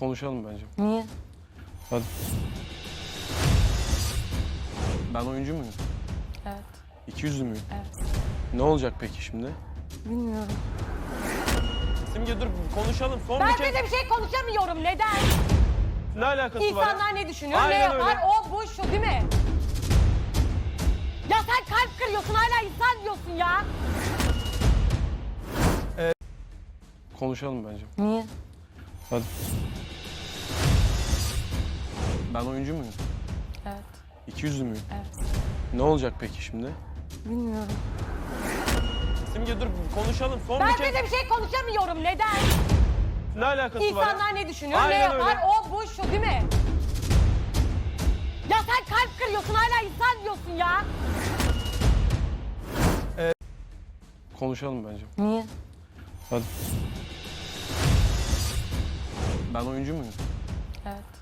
konuşalım bence. Niye? Hadi. Ben oyuncu muyum? Evet. İki yüzlü müyüm? Evet. Ne olacak peki şimdi? Bilmiyorum. Simge dur konuşalım. Son Ben bir kez. size bir şey konuşamıyorum. Neden? Ne alakası var? ya? İnsanlar ne düşünüyor, Aynen ne yapar? öyle. O, bu, şu değil mi? Ya sen kalp kırıyorsun, hala insan diyorsun ya. Konuşalım bence. Niye? Hadi. Ben oyuncu muyum? Evet. İki yüzlü müyüm? Evet. Ne olacak peki şimdi? Bilmiyorum. Simge dur konuşalım. Son Ben bir kez. size bir şey konuşamıyorum. Neden? Ne alakası var? ya? İnsanlar ne düşünüyor, ne Aynen yapar? öyle. O, bu, şu değil mi? Ya sen kalp kırıyorsun, hala insan diyorsun ya. Konuşalım bence. Niye? Hadi. Ben oyuncu muyum? Evet.